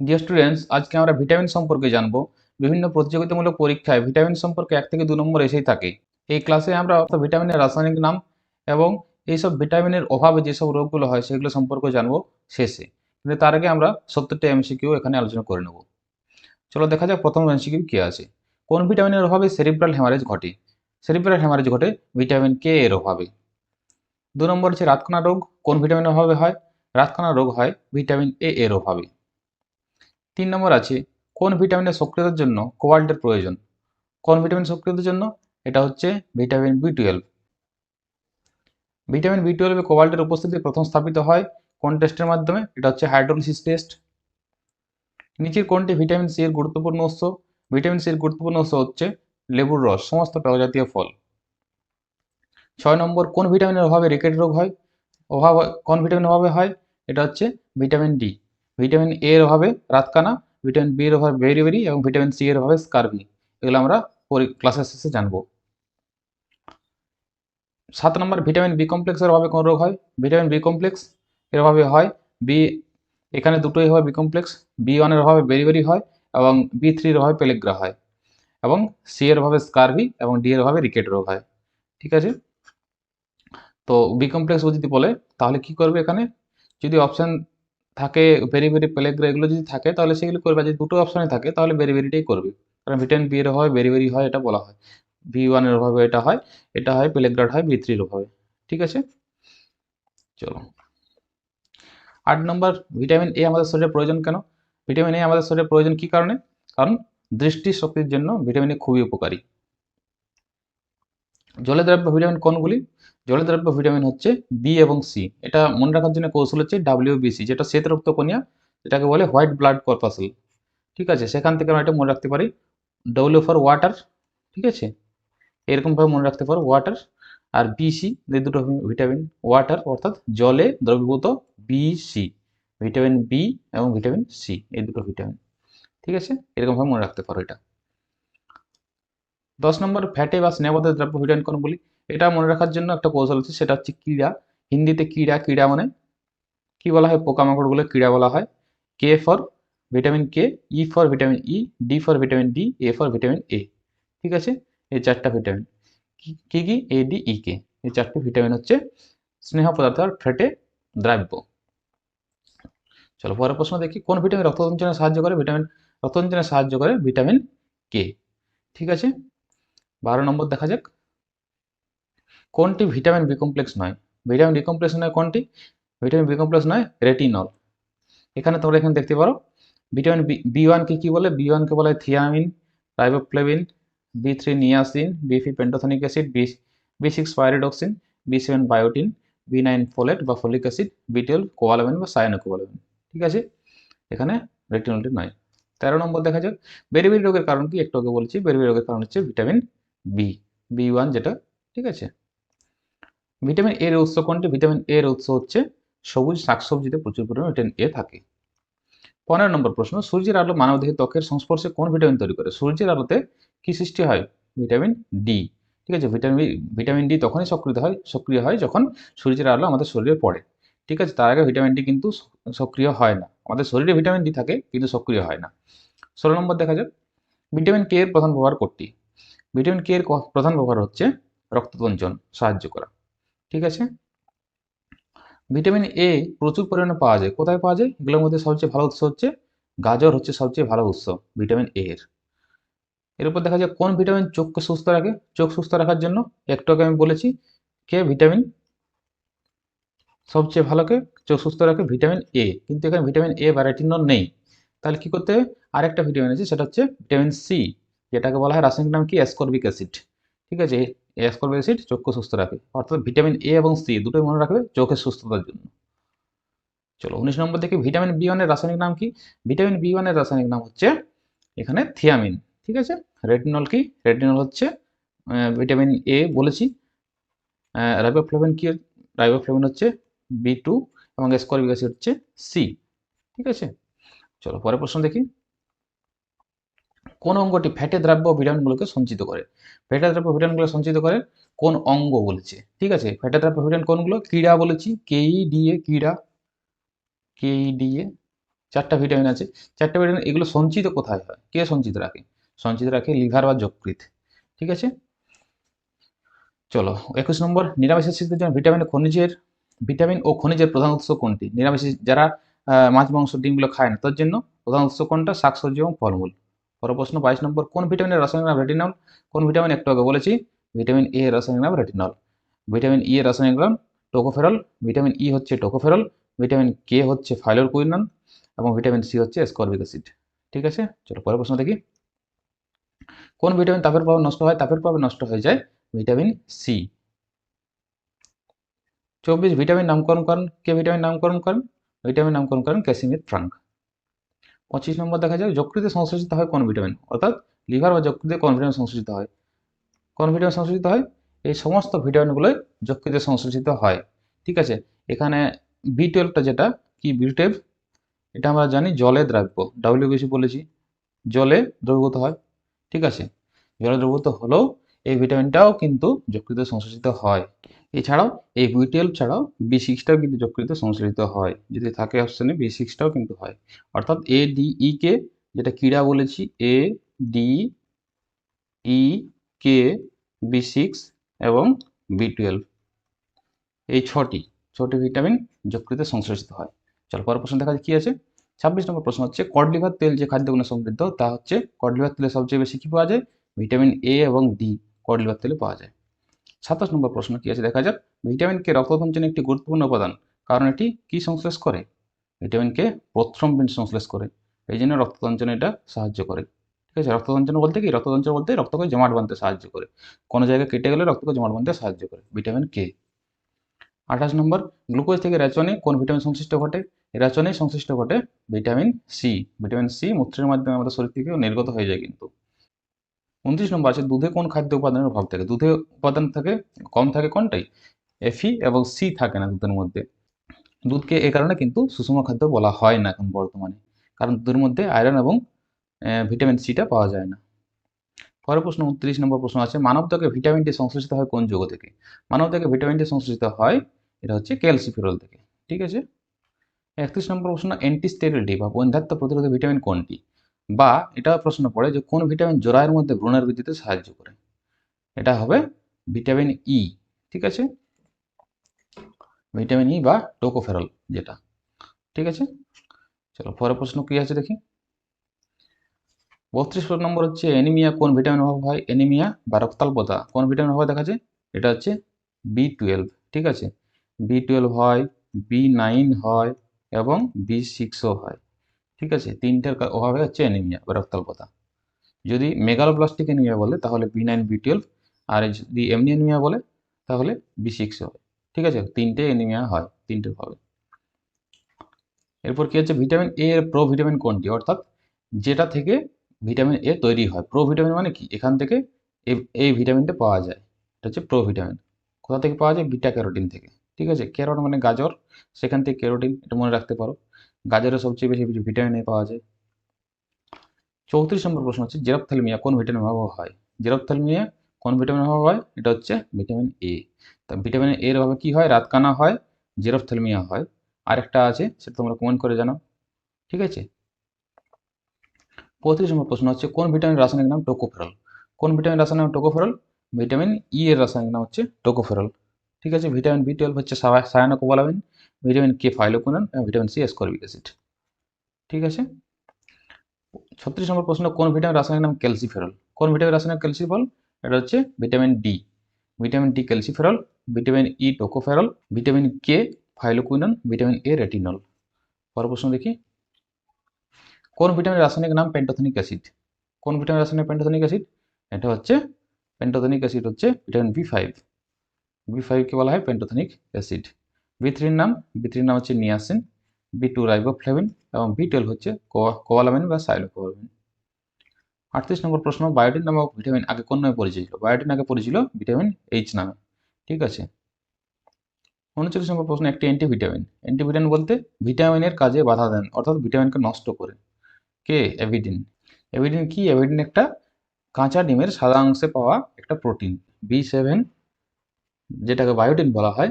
Dear students আজকে আমরা vitamin সম্পর্কে জানব। বিভিন্ন প্রতিযোগিতামূলক পরীক্ষায় ভিটামিন সম্পর্কে এক থেকে দু নম্বর এসেই থাকে। এই ক্লাসে আমরা ভিটামিনের রাসায়নিক নাম এবং এইসব ভিটামিনের অভাবে যেসব রোগগুলো হয় সেগুলো সম্পর্কে জানব শেষে। কিন্তু তার আগে আমরা সত্তরটা এমসিকিউ এখানে আলোচনা করে নেব। চলো দেখা যাক প্রথম এমসিকিউ কি আছে। কোন ভিটামিনের অভাবে সেরিব্রাল হ্যামারেজ ঘটে? সেরিব্রাল হ্যামারেজ ঘটে ভিটামিন কে এর অভাবে। দু নম্বর হচ্ছে রাতকানা রোগ। কোন ভিটামিনের অভাবে হয়? রাতকানা রোগ হয় ভিটামিন এ এর অভাবে। তিন নম্বর আছে, কোন ভিটামিনের সক্রিয়তার জন্য কোবাল্টের প্রয়োজন? কোন ভিটামিন সক্রিয়তার জন্য? এটা হচ্ছে vitamin B twelve. Vitamin B টুয়েলভে কোবাল্টের উপস্থিতি প্রথম স্থাপিত হয় কোন টেস্টের মাধ্যমে? এটা হচ্ছে হাইড্রোলিসিস টেস্ট নিচের কোনটি ভিটামিন সি এর গুরুত্বপূর্ণ উৎস? ভিটামিন সি এর গুরুত্বপূর্ণ উৎস হচ্ছে লেবুর রস, সমস্ত জাতীয় ফল। ছয় নম্বর, কোন ভিটামিনের অভাবে রিকেট রোগ হয়? অভাব, কোন ভিটামিনের অভাবে হয়? এটা হচ্ছে ভিটামিন ডি। ভিটামিন এর অভাবে রাতকানা, ভিটামিন বি এর অভাবে বেরিবেরি এবং ভিটামিন সি এর অভাবে স্কারভি এগুলো আমরা ক্লাসের শেষে জানব। সাত নম্বর, ভিটামিন বি কমপ্লেক্সের অভাবে কোন রোগ হয়? ভিটামিন বি কমপ্লেক্স এর অভাবে হয় বি এখানে দুটোই হয় বি কমপ্লেক্স বি ওয়ানের অভাবে বেরিবেরি হয় এবং বি থ্রির অভাবে পেলেগ্রা হয় এবং সি এর অভাবে স্কারভি এবং ডি এর অভাবে রিকেট রোগ হয়। ঠিক আছে? তো বি কমপ্লেক্স যদি বলে, তাহলে কি করবে এখানে? যদি অপশান থাকে ভেরি ভেরি প্লেগ্রা এগুলো যদি থাকে, তাহলে সেগুলো করবে। যদি দুটো অপশানে থাকে, তাহলে ভেরি ভেরিটাই করবে। কারণ ভিটামিন বি এর হয় ভেরি ভেরি হয়, এটা বলা হয়। ভি ওয়ানের অভাবে এটা হয় এটা হয় প্লেগ্রাড হয় বি থ্রির অভাবে। ঠিক আছে? চলো। আট নম্বর ভিটামিন এ আমাদের শরীরে প্রয়োজন কেন? ভিটামিন এ আমাদের শরীরে প্রয়োজন কি কারণে? কারণ দৃষ্টি শক্তির জন্য ভিটামিন এ খুবই উপকারী। জলে দ্রব্য ভিটামিন কোনগুলি? জলে দ্রব্য ভিটামিন হচ্ছে বি এবং সি এটা মনে রাখার জন্য কৌশল হচ্ছে ডাব্লিউবিসি যেটা শ্বেতরক্ত কণিয়া, যেটাকে বলে হোয়াইট ব্লাড কর্পাসেল। ঠিক আছে? সেখান থেকে আমরা এটা মনে রাখতে পারি ডব্লিউ ফর ওয়াটার ঠিক আছে? এরকমভাবে মনে রাখতে পারো ওয়াটার আর বিসি এই দুটো ভিটামিন ওয়াটার অর্থাৎ জলে দ্রবীভূত বিসি ভিটামিন বি এবং ভিটামিন সি এই দুটো ভিটামিন ঠিক আছে? এরকমভাবে মনে রাখতে পারো এটা। দশ নম্বর ফ্যাটে বা স্নেহবদ্ধ দ্রব্য ভিটামিন কোনগুলি? এটা মনে রাখার জন্য একটা কৌশল আছে, সেটা হচ্ছে ক্রীড়া। হিন্দিতে ক্রীড়া ক্রীড়া মানে কি বলা হয়? পোকামাকড়গুলো ক্রীড়া বলা হয়। K for vitamin K E for vitamin E D for vitamin D A for vitamin A ঠিক আছে? এই চারটা ভিটামিন কি কি এ ডি ই কে এই চারটি ভিটামিন হচ্ছে স্নেহ পদার্থ আর ফ্যাটে দ্রাব্য। চলো পরের প্রশ্ন দেখি, কোন ভিটামিন রক্ত সঞ্চালনে সাহায্য করে? ভিটামিন রক্ত সঞ্চালনে সাহায্য করে ভিটামিন কে ঠিক আছে? বারো নম্বর দেখা যাক। কোনটি ভিটামিন বি কমপ্লেক্স নয়? ভিটামিন বি কমপ্লেক্স নয় কোনটি? ভিটামিন বি কমপ্লেক্স নয় রেটিনল। এখানে তোমরা এখানে দেখতে পারো, ভিটামিন বি বি ওয়ানকে কী বলে? বি ওয়ানকে বলে thiamine riboflavin B three niacin, B five pantothenic acid, B B six pyridoxine, B seven biotin, B nine folate বা folic acid, B twelve cobalamin বা সায়ানোকোয়ালামিন ঠিক আছে? এখানে রেটিনলটি নয়। তেরো নম্বর দেখা যাক। বেরিবেরি রোগের কারণ কি? একটু আগে বলছি, বেরিবেরি রোগের কারণ হচ্ছে ভিটামিন বি বি ওয়ান যেটা, ঠিক আছে? ভিটামিন এর উৎস কোনটি? ভিটামিন এর উৎস হচ্ছে সবুজ শাকসবজিতে প্রচুর পরিমাণে ভিটামিন এ থাকে। পনেরো নম্বর প্রশ্ন, সূর্যের আলো মানবদেহের ত্বকের সংস্পর্শে কোন ভিটামিন তৈরি করে? সূর্যের আলোতে কি সৃষ্টি হয়? ভিটামিন ডি ঠিক আছে? ভিটামিন ভিটামিন ডি তখনই সক্রিয় হয় সক্রিয় হয় যখন সূর্যের আলো আমাদের শরীরে পড়ে। ঠিক আছে? তার আগে ভিটামিন ডি কিন্তু সক্রিয় হয় না। আমাদের শরীরে ভিটামিন ডি থাকে কিন্তু সক্রিয় হয় না। ষোলো নম্বর দেখা যাক। ভিটামিন কে এর প্রধান ব্যবহার কোনটি? ভিটামিন কে এর প্রধান ব্যবহার হচ্ছে রক্ততঞ্চন সাহায্য করা। ঠিক আছে? ভিটামিন এ প্রচুর পরিমাণে পাওয়া যায়। কোথায় পাওয়া যায়? এগুলোর মধ্যে সবচেয়ে ভালো উৎস হচ্ছে গাজর হচ্ছে সবচেয়ে ভালো উৎস, ভিটামিন এ এর। এরপর দেখা যায় কোন ভিটামিন চোখকে সুস্থ রাখে। চোখ সুস্থ রাখার জন্য একটু আগে আমি বলেছি কে ভিটামিন সবচেয়ে ভালোকে চোখ সুস্থ রাখে? ভিটামিন এ কিন্তু এখানে ভিটামিন এ রেটিনল নেই। তাহলে কি করতে আরেকটা ভিটামিন আছে, সেটা হচ্ছে ভিটামিন সি যেটাকে বলা হয় রাসায়নিক নাম কি? অ্যাসকর্বিক অ্যাসিড ঠিক আছে? অ্যাসকর্বিক অ্যাসিড চোখকে সুস্থ রাখে। অর্থাৎ ভিটামিন এ এবং সি দুটোই মনে রাখবে চোখের সুস্থতার জন্য। চলো উনিশ নম্বর থেকে ভিটামিন বি ওয়ানের রাসায়নিক নাম কি? ভিটামিন বি ওয়ানের রাসায়নিক নাম হচ্ছে এখানে থিয়ামিন ঠিক আছে? রেটিনল কি? রেটিনল হচ্ছে ভিটামিন এ বলেছি। রাইবোফ্লেভিন কি? রাইবোফ্লেভিন হচ্ছে বি টু এবং অ্যাসকর্বিক অ্যাসিড হচ্ছে সি ঠিক আছে? চলো পরের প্রশ্ন দেখি। কোন অঙ্গটি ফ্যাটে দ্রাব্য ভিটামিনগুলোকে সঞ্চিত করে? ফ্যাটে দ্রাব্য ভিটামিনগুলো সঞ্চিত করে কোন অঙ্গ বলেছে? ঠিক আছে, ফ্যাটে দ্রাব্য ভিটামিন কোনগুলো? ক্রীড়া বলেছি কেই ডিএ ক্রীড়া কেই ডিএ চারটা ভিটামিন আছে। চারটা ভিটামিন এগুলো সঞ্চিত কোথায় হয়? কে সঞ্চিত রাখে? সঞ্চিত রাখে লিভার বা যকৃত ঠিক আছে? চলো, একুশ নম্বর, নিরামিষের শিশুদের জন্য ভিটামিন খনিজের ভিটামিন ও খনিজের প্রধান উৎস কোনটি? নিরামিষ যারা মাছ, মাংস, ডিমগুলো খায় না, তার জন্য প্রধান উৎস কোনটা? শাকসবজি এবং ফলমূল। পর প্রশ্ন বাইশ নম্বর, কোন ভিটামিনের রাসায়নিক নাম রেটিনল কোন ভিটামিন একটু আগে বলেছি ভিটামিন এ রাসায়নিক নাম রেটিনল ভিটামিন ই রাসায়নিক নাম টোকোফেরল ভিটামিন ই হচ্ছে টোকোফেরল ভিটামিন কে হচ্ছে ফাইলোরকুইনান এবং ভিটামিন সি হচ্ছে স্করবিক অ্যাসিড ঠিক আছে? চলো পরের প্রশ্ন দেখি। কোন ভিটামিন তাপের প্রভাবে নষ্ট হয়? তাপের প্রভাবে নষ্ট হয়ে যায় ভিটামিন সি চব্বিশ ভিটামিন নামকরণ করেন। কে ভিটামিন নামকরণ করেন? ভিটামিন নামকরণ করেন ক্যাসিমির ফ্রাঙ্ক পঁচিশ নম্বর দেখা যায় যকৃতে সংশ্লেষিত হয় কোন ভিটামিন অর্থাৎ লিভার বা যকৃতে কোন ভিটামিন সংশ্লেষিত হয়। কোন ভিটামিন সংশ্লেষিত হয়? এই সমস্ত ভিটামিনগুলোই যকৃতে সংশ্লেষিত হয়। ঠিক আছে? এখানে বি টুয়েলভটা যেটা, কি বি টুয়েলভ এটা আমরা জানি জলে দ্রাব্য ডাব্লিউবিসি বলেছি। জলে দ্রবীভূত হয়। ঠিক আছে? জলে দ্রবীভূত হলেও এই ভিটামিনটাও কিন্তু যকৃতে সংশ্লেষিত হয়। এছাড়াও এই বি টুয়েলভ ছাড়াও বি সিক্সটাও কিন্তু যকৃত সংশ্লেষিত হয়। যদি থাকে অপশনে বি সিক্সটাও কিন্তু হয়। অর্থাৎ এ ডি ই কে যেটা ক্রীড়া বলেছি A D E K B six এবং বি টুয়েলভ এই ছটি ছটি ভিটামিন যকৃতে সংশ্লেষিত হয়। চলো পরের প্রশ্ন দেখা যাক কি আছে। ছাব্বিশ নম্বর প্রশ্ন হচ্ছে কডলিভার তেল যে খাদ্যগুলো সমৃদ্ধ, তা হচ্ছে কডলিভার তেলে সবচেয়ে বেশি কি পাওয়া যায়? ভিটামিন এ এবং ডি কডলিভার তেলে পাওয়া যায়। সাতাশ নম্বর প্রশ্ন কি আছে। দেখা যাক, ভিটামিন কে রক্ত একটি গুরুত্বপূর্ণ উপাদান, কারণ এটি কি সংশ্লেষ করে? ভিটামিন কে প্রথ্রম্বিন সংশ্লেষ করে এই জন্য রক্ত সঞ্চালনে এটা সাহায্য করে। ঠিক আছে রক্ত সঞ্চালন বলতে কি? রক্ত সঞ্চালন বলতে রক্তকে জমাট বাঁধতে সাহায্য করে। কোনো জায়গায় কেটে গেলে রক্তকে জমাট বাঁধতে সাহায্য করে, ভিটামিন কে। আঠাশ নম্বর, গ্লুকোজ থেকে রেচনে কোন ভিটামিন সংশ্লিষ্ট ঘটে? রেচনে সংশ্লিষ্ট ঘটে ভিটামিন সি। ভিটামিন সি মূত্রের মাধ্যমে আমাদের শরীর থেকে নির্গত হয়ে যায় কিন্তু। উনত্রিশ নম্বর আছে, দুধে কোন খাদ্য উপাদানের অভাব থাকে? দুধে উপাদান থাকে, কম থাকে কোনটাই? এফি এবং সি থাকে না দুধের মধ্যে। দুধকে এ কারণে কিন্তু সুষম খাদ্য বলা হয় না এখন বর্তমানে। কারণ দুধের মধ্যে আয়রন এবং ভিটামিন সিটা পাওয়া যায় না। পরের প্রশ্ন, উনত্রিশ নম্বর প্রশ্ন আছে মানবদেহকে ভিটামিন ডি সংশ্লেষিত হয় কোন যৌগ থেকে? মানবদেহকে ভিটামিন ডি সংশ্লেষিত হয়, এটা হচ্ছে ক্যালসিফেরল থেকে। ঠিক আছে? একত্রিশ নম্বর প্রশ্ন অ্যান্টিস্টেরিলিটি বা বন্ধ্যাত্ব প্রতিরোধী ভিটামিন কোনটি? বা এটা প্রশ্ন পড়ে যে কোন ভিটামিন জরায়ের মধ্যে ভ্রূণের বৃদ্ধিতে সাহায্য করে? এটা হবে ভিটামিন ই ঠিক আছে? ভিটামিন ই বা টোকোফেরল যেটা, ঠিক আছে? চলো পরের প্রশ্ন কি আছে দেখি? বত্রিশ নম্বর হচ্ছে অ্যানিমিয়া কোন ভিটামিন অভাব হয়? অ্যানিমিয়া বা রক্তাল্পতা কোন ভিটামিন অভাব দেখা যায়? এটা হচ্ছে বি টুয়েলভ ঠিক আছে? বি টুয়েলভ হয় বি নাইন হয় এবং বি সিক্সও হয়। ঠিক আছে? তিনটার অভাবে হচ্ছে অ্যানিমিয়া বা রক্তাল্পতা। যদি মেগালোপ্লাস্টিক অ্যানিমিয়া বলে, তাহলে বি নাইন বি টুয়েলভ আর যদি এমনি অ্যানিমিয়া বলে, তাহলে বি সিক্স হবে। ঠিক আছে? তিনটে অ্যানিমিয়া হয়, তিনটে হবে। এরপর কি হচ্ছে? ভিটামিন এ এর প্রো ভিটামিন কোনটি? অর্থাৎ যেটা থেকে ভিটামিন এ তৈরি হয়। প্রো ভিটামিন মানে কি? এখান থেকে এই ভিটামিনটা পাওয়া যায়। এটা হচ্ছে প্রো ভিটামিন কোথা থেকে পাওয়া যায়? বিটা ক্যারোটিন থেকে। ঠিক আছে? ক্যারোট মানে গাজর। সেখান থেকে ক্যারোটিন এটা মনে রাখতে পারো। গাজরে সবচেয়ে বেশি কিছু ভিটামিন এ পাওয়া যায়। চৌত্রিশ নম্বর প্রশ্ন হচ্ছে জেরপ্থ্যালমিয়া কোন ভিটামিন অভাব হয়? জেরপ্থ্যালমিয়া কোন ভিটামিন অভাব হয়? এটা হচ্ছে ভিটামিন এ তা ভিটামিন এর অভাবে কি হয়? রাতকানা হয় জেরপ্থ্যালমিয়া হয়। আরেকটা আছে, সেটা তোমরা কমেন্ট করে জানাও। ঠিক আছে? পঁয়ত্রিশ নম্বর প্রশ্ন হচ্ছে, কোন ভিটামিন রাসায়নিক নাম টোকোফেরল কোন ভিটামিন রাসায়নিক নাম টোকোফেরল ভিটামিন ই এর রাসায়নিক নাম হচ্ছে টোকোফেরল ঠিক আছে? ভিটামিন বি টুয়েলভ হচ্ছে সায়ানোকোবালামিন ভিটামিন কে ফাইলোকুনান এবং ভিটামিন সি এসকর্বিক অ্যাসিড ঠিক আছে? ছত্রিশ নম্বর প্রশ্ন, কোন ভিটামিন রাসায়নিক নাম ক্যালসিফেরল? কোন ভিটামিন রাসায়নিক ক্যালসিফেরল? এটা হচ্ছে vitamin D. Vitamin D calciferol, vitamin E tocopherol, vitamin K phylloquinone vitamin A retinol. পর প্রশ্ন দেখি। কোন ভিটামিন রাসায়নিক নাম পেন্টোথেনিক অ্যাসিড? কোন ভিটামিন রাসায়নিক পেন্টোথেনিক অ্যাসিড? এটা হচ্ছে পেন্টোথেনিক অ্যাসিড হচ্ছে ভিটামিন বি ফাইভ। বি ফাইভকে বলা হয় পেন্টোথেনিক অ্যাসিড। বি থ্রির নাম বি থ্রির নাম হচ্ছে নিয়াসিন বি টু রাইবোফ্লেভিন এবং বি টুয়েলভ হচ্ছে কোয়ালামিন বা সাইলোকোয়ালামিন আটত্রিশ নম্বর প্রশ্ন, বায়োটিন নামক ভিটামিন আগে কোন নামে পরিচিত ছিল? বায়োটিন আগে পরিচিত ভিটামিন এইচ নামে, ঠিক আছে? উনচল্লিশ নম্বর প্রশ্ন, একটি অ্যান্টিভিটামিন অ্যান্টিভিটামিন বলতে ভিটামিনের কাজে বাধা দেন, অর্থাৎ ভিটামিনকে নষ্ট করে। কে? অ্যাভিডিন অ্যাভিডিন কি? অ্যাভিডিন একটা কাঁচা ডিমের সাদা অংশে পাওয়া একটা প্রোটিন বি সেভেন যেটাকে বায়োটিন বলা হয়।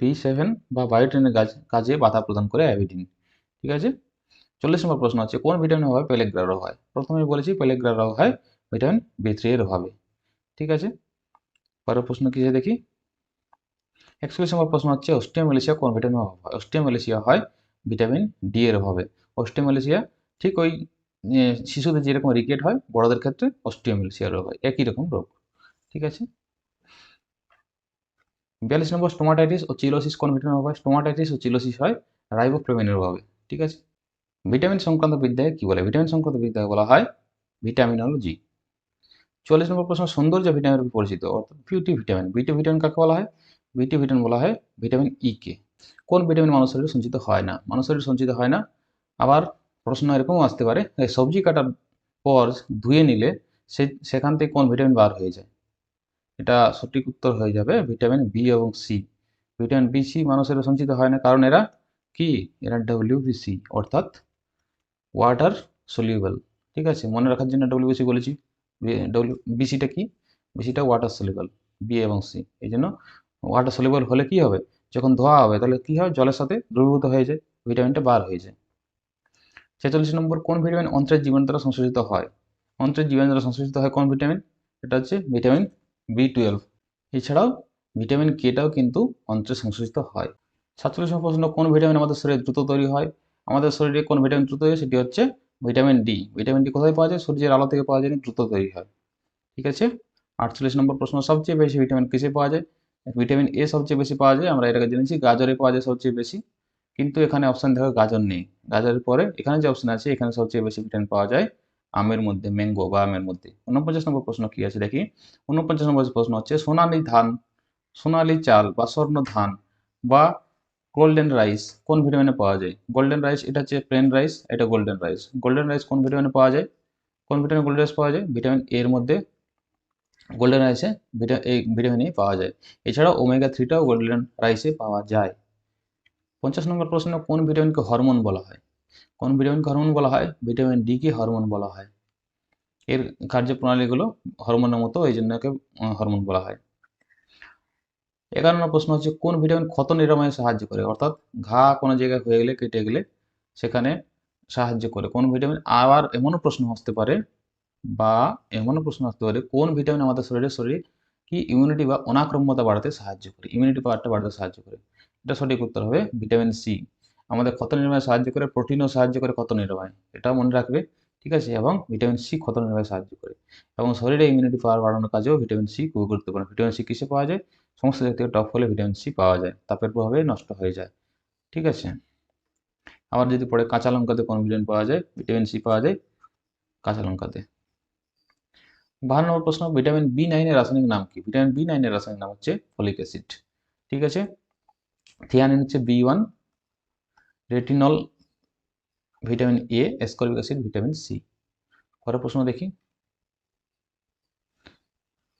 বি সেভেন বা বায়োটিনের কাজে বাধা প্রদান করে অ্যাভিডিন ঠিক আছে? চল্লিশ নম্বর প্রশ্ন আছে, কোন ভিটামিনের অভাবে পেলেগ্রা হয়? প্রথমে বলেছি পেলেগ্রা হয় ভিটামিন বি থ্রি এর অভাবে, ঠিক আছে? পরের প্রশ্ন কি আছে দেখি? একচল্লিশ নম্বর প্রশ্ন হচ্ছে অস্টিওমেলেশিয়া কোন ভিটামিন অভাব হয়? অস্টিওমেলেশিয়া হয় ভিটামিন ডি এর অভাবে। অস্টিওমেলেশিয়া ঠিক ওই শিশুদের যেরকম রিকেট হয়, বড়দের ক্ষেত্রে অস্টিওমেলেশিয়া রোগ হয়, একই রকম রোগ, ঠিক আছে? বিয়াল্লিশ নম্বর স্টোমাটাইটিস ও চিলোসিস কোন ভিটামিন অভাব স্টোমাটাইটিস ও চিলোসিস হয় রাইবোফ্লেভিনের অভাবে, ঠিক আছে? ভিটামিন সংক্রান্ত বিদ্যায় কি বলে? ভিটামিন সংক্রান্ত বিদ্যায় বলা হয় ভিটামিনোলজি। চল্লিশ নম্বর প্রশ্ন, সৌন্দর্য ভিটামিন পরিচিত, অর্থাৎ বিউটি ভিটামিন। বিউটি ভিটামিন কাকে বলা হয়? বিউটি ভিটামিন বলা হয় ভিটামিন ই কে। কোন ভিটামিন মানুষ শরীরে সঞ্চিত হয় না? মানুষ শরীরে সঞ্চিত হয় না? আবার প্রশ্ন এরকমও আসতে পারে সবজি কাটার পর ধুয়ে নিলে সে, সেখান থেকে কোন ভিটামিন বার হয়ে যায়? এটা সঠিক উত্তর হয়ে যাবে ভিটামিন বি এবং সি ভিটামিন বি সি মানুষের সঞ্চিত হয় না, কারণ এরা কি? এরা ডব্লিউবিসি অর্থাৎ ওয়াটার সলিউবল ঠিক আছে? মনে রাখার জন্য ডব্লিউবিসি বলেছি। ডব্লিউ বিসিটা কি? বিসিটা ওয়াটার সলিউবল বি এবং সি এই জন্য ওয়াটার সলিউবল হলে কি হবে? যখন ধোয়া হবে, তাহলে কি হয়? জলের সাথে দ্রবীভূত হয়ে যায়, ভিটামিনটা বার হয়ে যায়। ছেচল্লিশ নম্বর, কোন ভিটামিন অন্ত্রের জীবন দ্বারা সংশ্লেষিত হয়? অন্ত্রের জীবন দ্বারা সংশ্লেষিত হয় কোন ভিটামিন? এটা হচ্ছে ভিটামিন বি টুয়েলভ এছাড়াও ভিটামিন কেটাও কিন্তু অন্ত্রে সংশ্লেষিত হয়। সাতচল্লিশ প্রশ্ন, কোন ভিটামিন আমাদের শরীরে দ্রুত তৈরি হয়? আমাদের শরীরে কোন ভিটামিন দ্রুত হয়? সেটি হচ্ছে ভিটামিন ডি ভিটামিন ডি কোথায় পাওয়া যায়? সূর্যের আলো থেকে পাওয়া যায় দ্রুত তৈরি হয়। ঠিক আছে? আটচল্লিশ নম্বর প্রশ্ন, সবচেয়ে বেশি ভিটামিন কিসে পাওয়া যায়? ভিটামিন এ সবচেয়ে বেশি পাওয়া যায়, আমরা এটাকে জেনেছি, গাজরে পাওয়া যায় সবচেয়ে বেশি। কিন্তু এখানে অপশান দেখো, গাজর নেই। গাজরের পরে এখানে যে অপশান আছে, এখানে সবচেয়ে বেশি ভিটামিন পাওয়া যায়। আমের মধ্যে ম্যাঙ্গো বা আমের মধ্যে। উনপঞ্চাশ নম্বর প্রশ্ন কি আছে? দেখি। উনপঞ্চাশ নম্বর প্রশ্ন হচ্ছে, সোনালী ধান, সোনালী চাল বা স্বর্ণ ধান বা গোল্ডেন রাইস কোন ভিটামিনে পাওয়া যায়? গোল্ডেন রাইস এটা হচ্ছে প্লেন রাইস এটা গোল্ডেন রাইস গোল্ডেন রাইস কোন ভিটামিনে পাওয়া যায়? কোন ভিটামিন গোল্ডেন রাইস পাওয়া যায়? ভিটামিন এর মধ্যে গোল্ডেন রাইসে ভিটা এই ভিটামিন পাওয়া যায়। এছাড়াও ওমেগা থ্রিটাও গোল্ডেন রাইসে পাওয়া যায়। পঞ্চাশ নম্বর প্রশ্ন, কোন ভিটামিনকে হরমোন বলা হয়? কোন ভিটামিনকে হরমোন বলা হয়? ভিটামিন ডি কে হরমোন বলা হয়। এর কার্যপ্রণালীগুলো হরমোনের মতো, এই জন্য একে হরমোন বলা হয়। এগারো নম্বর প্রশ্ন হচ্ছে, কোন ভিটামিন ক্ষত নিরাময়ে সাহায্য করে? অর্থাৎ ঘা কোনো জায়গায় হয়ে গেলে, কেটে গেলে সেখানে সাহায্য করে। কোন ভিটামিন? আবার এমনও প্রশ্ন আসতে পারে বা এমনও প্রশ্ন আসতে পারে, কোন ভিটামিন আমাদের শরীরে, শরীর কি ইমিউনিটি বা অনাক্রম্যতা বাড়াতে সাহায্য করে? ইমিউনিটি পাওয়ারটা বাড়াতে সাহায্য করে। এটা সঠিক উত্তর হবে ভিটামিন সি আমাদের ক্ষত নিরাময়ে সাহায্য করে, প্রোটিনও সাহায্য করে ক্ষত নিরাময় এটাও মনে রাখবে, ঠিক আছে? এবং ভিটামিন সি ক্ষত নিরাময়ে সাহায্য করে। এবং শরীরে ইমিউনিটি পাওয়ার বাড়ানোর কাজেও ভিটামিন সি খুবই গুরুত্বপূর্ণ। ভিটামিন সি কিসে পাওয়া যায়? সমস্ত জাতীয় টক ফলে ভিটামিন সি পাওয়া যায়। তাপের প্রভাবে নষ্ট হয়ে যায়। ঠিক আছে? আবার যদি পড়ে কাঁচা লঙ্কাতে কোন ভিটামিন পাওয়া যায়? ভিটামিন সি পাওয়া যায় কাঁচা লঙ্কাতে। বাহান্ন নম্বর প্রশ্ন ভিটামিন বি নাইনের রাসায়নিক নাম কি? ভিটামিন বি নাইনের রাসায়নিক নাম হচ্ছে ফলিক অ্যাসিড। ঠিক আছে? থিয়ানিন হচ্ছে B one retinol vitamin A ascorbic acid vitamin C পরের প্রশ্ন দেখি।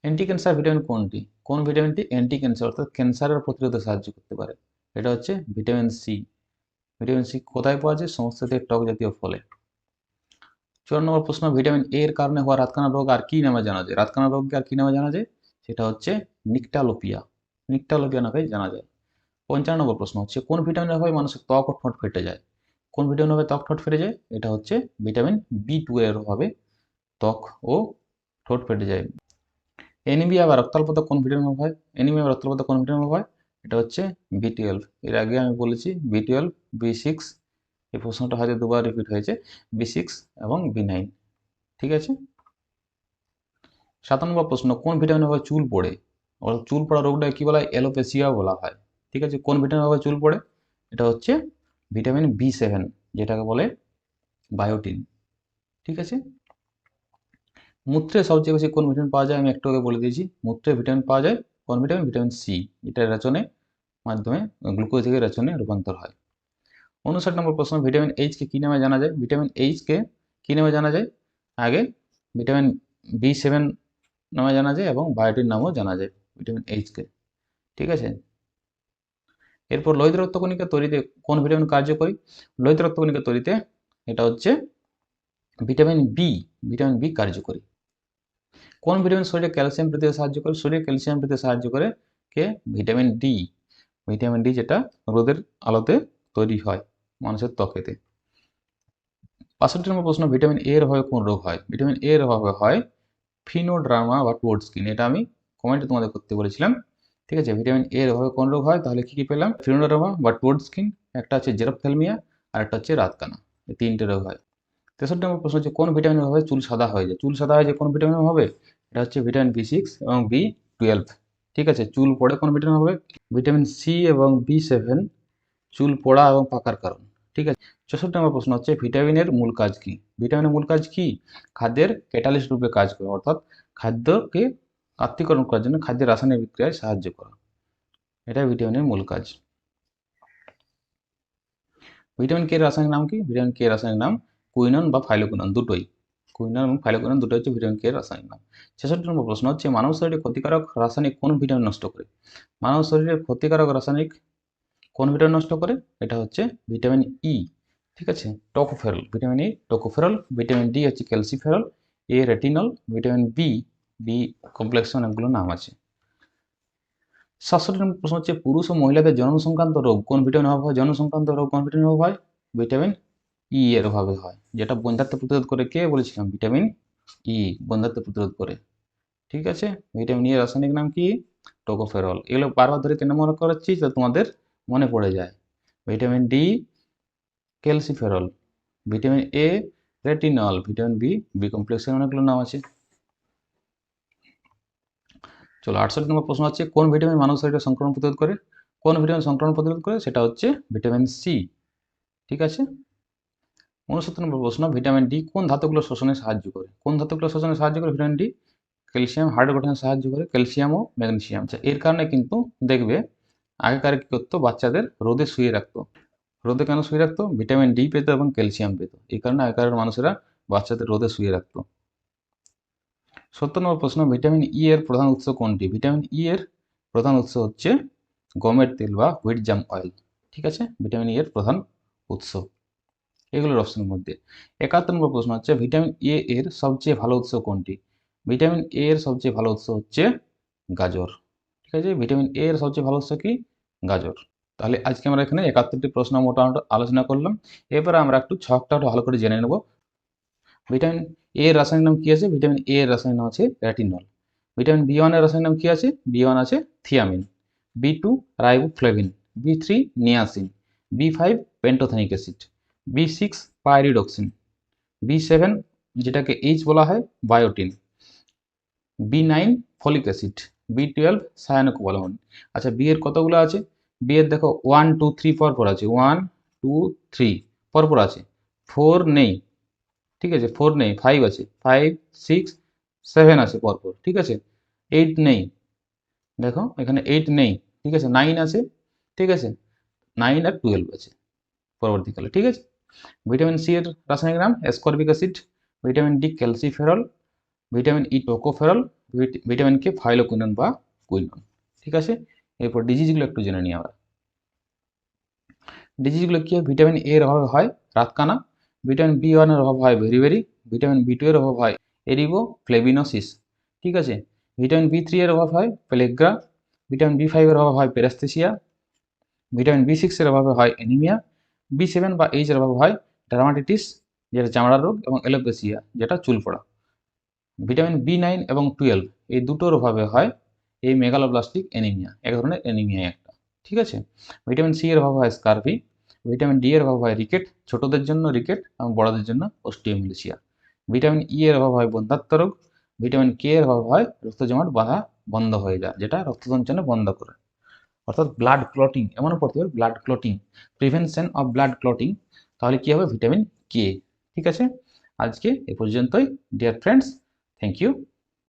অ্যান্টি ক্যান্সার ভিটামিন কোনটি? কোন ভিটামিনটি অ্যান্টি ক্যান্সার অর্থাৎ ক্যান্সারের প্রতিরোধে সাহায্য করতে পারে? এটা হচ্ছে ভিটামিন সি ভিটামিন সি কোথায় পাওয়া যায়? সমস্ত থেকে টক জাতীয় ফলে। চুয়ান্ন নম্বর প্রশ্ন ভিটামিন এ এর কারণে হওয়া রাতকানা রোগ আর কি নামে জানা যায়? রাতকানা রোগকে আর কি নামে জানা যায়? সেটা হচ্ছে নিকটালোপিয়া। নিকটালোপিয়া নামে জানা যায়। পঞ্চান্ন নম্বর প্রশ্ন হচ্ছে, কোন ভিটামিনের অভাবে মানুষের ত্বক ও ঠোঁট ফেটে যায়? কোন ভিটামিনের অভাবে ত্বক ঠোঁট ফেটে যায়? এটা হচ্ছে ভিটামিন বি টু এর অভাবে ত্বক ও ঠোঁট ফেটে যায়। এনিমিয়া বা রক্তাল্পতা কোন ভিটামিন অভাব হয়? এনিমিয়া বা রক্তাল্পতা কোন ভিটামিন অভাব হয়? এটা হচ্ছে বি টুয়েলভ এর আগে আমি বলেছি বি টুয়েলভ বি সিক্স এই প্রশ্নটা হয়তো দুবার রিপিট হয়েছে বি সিক্স এবং বি নাইন ঠিক আছে? সাত নম্বর প্রশ্ন, কোন ভিটামিন অভাবে চুল পড়ে? অর্থাৎ চুল পড়া রোগটা কি বলা হয়? এলোপেসিয়া বলা হয়। ঠিক আছে? কোন ভিটামিন অভাবে চুল পড়ে? এটা হচ্ছে ভিটামিন বি সেভেন যেটাকে বলে বায়োটিন ঠিক আছে? মূত্রে সবচেয়ে বেশি কোন ভিটামিন পাওয়া যায়? আমি একটু আগে বলে দিয়েছি, মূত্রে ভিটামিন পাওয়া যায় কোন ভিটামিন ভিটামিন সি এটা রেচনে মাধ্যমে গ্লুকোজ থেকে রেচনে রূপান্তর হয়। উনষাট নম্বর প্রশ্ন ভিটামিন এইচকে কী নামে জানা যায়? ভিটামিন এইচকে কী নামে জানা যায়? আগে ভিটামিন বি সেভেন নামে জানা যায় এবং বায়োটিন নামেও জানা যায় ভিটামিন এইচকে ঠিক আছে? এরপর লোহিত রক্তকণিকা তৈরিতে কোন ভিটামিন কার্যকরী? লোহিত রক্তকণিকা তৈরিতে এটা হচ্ছে ভিটামিন বি ভিটামিন বি কার্যকরী। কোন ভিটামিন শরীরে ক্যালসিয়াম পেতে সাহায্য করে? শরীরে ক্যালসিয়াম পেতে সাহায্য করে কে? ভিটামিন ডি ভিটামিন ডি যেটা রোদের আলোতে তৈরি হয় মানুষের ত্বকেতে। বাষট্টি নম্বর প্রশ্ন ভিটামিন এর অভাবে কোন রোগ হয়? ভিটামিন এর অভাবে হয় ফিনোড্রামা বা টোয়ার্ড স্কিন এটা আমি কমেন্টে তোমাদের করতে বলেছিলাম। ঠিক আছে? ভিটামিন এ এর অভাবে কোন রোগ হয়? তাহলে কি কি পেলাম? ফিনোড্রামা বা টোয়ার্ড স্কিন, একটা হচ্ছে জেরোপথ্যালমিয়া আর একটা হচ্ছে রাতকানা। এই তিনটে রোগ হয়। তেষট্টি নম্বর প্রশ্ন হচ্ছে, কোন ভিটামিনের অভাবে চুল সাদা হয়ে? যায় চুল সাদা হয়ে যায় কোন ভিটামিনের অভাবে এটা হচ্ছে ভিটামিন বি সিক্স এবং বি টুয়েলভ ঠিক আছে? চুল পড়ে কোন ভিটামিন হবে ভিটামিন সি এবং বি সেভেন চুল পড়া এবং পাকার কারণ। ঠিক আছে? চৌষট্টি নম্বর প্রশ্ন হচ্ছে ভিটামিনের মূল কাজ কি? ভিটামিনের মূল কাজ কি? খাদ্যের ক্যাটালিস্ট রূপে কাজ করে। অর্থাৎ খাদ্যকে আত্মীকরণ করার জন্য খাদ্যের রাসায়নিক বিক্রিয়ায় সাহায্য করা। এটা ভিটামিনের মূল কাজ। ভিটামিন কে রাসায়নিক নাম কি? ভিটামিন কে রাসায়নিক নাম কুইনন বা ফাইলোকুইনন, দুটোই। কুইনন এবং ফাইলোকুইনন দুটোই হচ্ছে ভিটামিন কে রাসায়নিক নাম। ছেষট্টি নম্বর প্রশ্ন হচ্ছে, মানব শরীরে ক্ষতিকারক রাসায়নিক কোন ভিটামিন নষ্ট করে? মানব শরীরে ক্ষতিকারক রাসায়নিক কোন ভিটামিন নষ্ট করে? এটা হচ্ছে ভিটামিন ই ঠিক আছে? Tocopherol, vitamin E tocopherol, vitamin D হচ্ছে calciferol A retinol vitamin B B কমপ্লেক্সে অনেকগুলো নাম আছে। সাতষট্টি নম্বর প্রশ্ন হচ্ছে, পুরুষ ও মহিলাদের জন্ম সংক্রান্ত রোগ কোন ভিটামিন অভাব হয়? জন্ম রোগ কোন ভিটামিন অভাব হয়? ভিটামিন ই এর অভাবে হয়। যেটা বন্ধাত্ম প্রতিরোধ করে কে বলেছিলাম? ভিটামিন ই বন্ধাত্ম প্রতিরোধ করে। ঠিক আছে? ভিটামিন ই এর রাসায়নিক নাম কি? টোকোফেরল এগুলো বারবার ধরে কেন মনে করাচ্ছি? তো তোমাদের মনে পড়ে যায়। Vitamin D calciferol vitamin A retinol vitamin B B কমপ্লেক্সের অনেকগুলো নাম আছে। চলো আটষট্টি নম্বর প্রশ্ন হচ্ছে কোন ভিটামিন মানব শরীরে সংক্রমণ প্রতিরোধ করে? কোন ভিটামিন সংক্রমণ প্রতিরোধ করে? সেটা হচ্ছে ভিটামিন সি ঠিক আছে? উনসত্তর নম্বর প্রশ্ন ভিটামিন ডি কোন ধাতুগুলো শোষণে সাহায্য করে? কোন ধাতুগুলো শোষণে সাহায্য করে? ভিটামিন ডি ক্যালসিয়াম হার্টের গঠনে সাহায্য করে ক্যালসিয়াম ও ম্যাগনেসিয়াম আচ্ছা এর কারণে কিন্তু দেখবে, আগেকার কি করতো? বাচ্চাদের রোদে শুয়ে রাখতো। রোদে কেন শুয়ে রাখতো? ভিটামিন ডি পেতো এবং ক্যালসিয়াম পেতো। এই কারণে আগেকার মানুষেরা বাচ্চাদের রোদে শুয়ে রাখতো। সত্তর নম্বর প্রশ্ন ভিটামিন ই এর প্রধান উৎস কোনটি? ভিটামিন ই এর প্রধান উৎস হচ্ছে গমের তেল বা হুইট জাম অয়েল ঠিক আছে? ভিটামিন ই এর প্রধান উৎস। এগুলোর অপশনের মধ্যে। একাত্তর নম্বর প্রশ্ন হচ্ছে ভিটামিন এ এর সবচেয়ে ভালো উৎস কোনটি? ভিটামিন এ এর সবচেয়ে ভালো উৎস হচ্ছে গাজর, ঠিক আছে? ভিটামিন এ এর সবচেয়ে ভালো উৎস কি? গাজর। তাহলে আজকে আমরা এখানে একাত্তরটি প্রশ্ন মোটামুটি আলোচনা করলাম। এরপরে আমরা একটু ছকটা একটু ভালো করে জেনে নেব। ভিটামিন এ এর রাসায়নিক নাম কি আছে? ভিটামিন এ এর রাসায়নিক নাম আছে রেটিনল ভিটামিন বি ওয়ানের রাসায়নিক নাম কি আছে? বি ওয়ান আছে thiamine B two riboflavin B three niacin B five pantothenic acid B six pyridoxine B seven যেটাকে এইচ বলা হয় biotin B nine folic acid B twelve cyanocobalamin আচ্ছা বি এর কতগুলো আছে? বি এর দেখো ওয়ান টু থ্রি পরপর আছে। ওয়ান টু থ্রি পরপর আছে। ফোর নেই। ঠিক আছে? ফোর নেই ফাইভ আছে। ফাইভ সিক্স সেভেন আছে পরপর, ঠিক আছে? এইট নেই। দেখো, এখানে এইট নেই, ঠিক আছে? নাইন আছে, ঠিক আছে? নাইন আর টুয়েলভ আছে পরবর্তীকালে, ঠিক আছে? ভিটামিন সি এর রাসায়নিক নাম ascorbic acid vitamin D calciferol vitamin E tocopherol vitamin K phylloquinone বা কুইনন ঠিক আছে? এরপর ডিজিজগুলো একটু জেনে নিই আমরা। ডিজিজগুলো কি হয়? ভিটামিন এর অভাবে হয় রাতকানা ভিটামিন বি ওয়ানের অভাব হয় very very vitamin B two এর অভাব হয় এরিবো ফ্লেভিনোসিস ঠিক আছে? ভিটামিন বি থ্রি এর অভাব হয় প্লেগ্রা ভিটামিন বি ফাইভের অভাব হয় প্যারাস্থেসিয়া ভিটামিন বি সিক্সের অভাবে হয় অ্যানিমিয়া বি সেভেন বা এইচ এর অভাব হয় ডার্মাটিটিস যেটা চামড়ার রোগ এবং এলোপেসিয়া যেটা চুল পড়া। ভিটামিন বি নাইন এবং টুয়েলভ এই দুটোর অভাবে হয় এই মেগালোপ্লাস্টিক অ্যানিমিয়া এক ধরনের অ্যানিমিয়া একটা, ঠিক আছে? ভিটামিন সি এর অভাব হয় স্কারভি ভিটামিন ডি এর অভাব হয় রিকেট ছোটদের জন্য রিকেট এবং বড়দের জন্য অস্টিওমিলিশিয়া ভিটামিন ই এর অভাব হয় বন্ধাত্ম রোগ ভিটামিন কে এর অভাব হয় রক্ত জমাট বাধা বন্ধ হয়ে যায়, যেটা রক্ত সঞ্চালন বন্ধ করে। অর্থাৎ ব্লাড ক্লটিং এমনও পড়তে হবে blood clotting prevention of blood clotting তাহলে কি হবে? ভিটামিন কে ঠিক আছে? আজকে এ পর্যন্তই। Dear friends thank you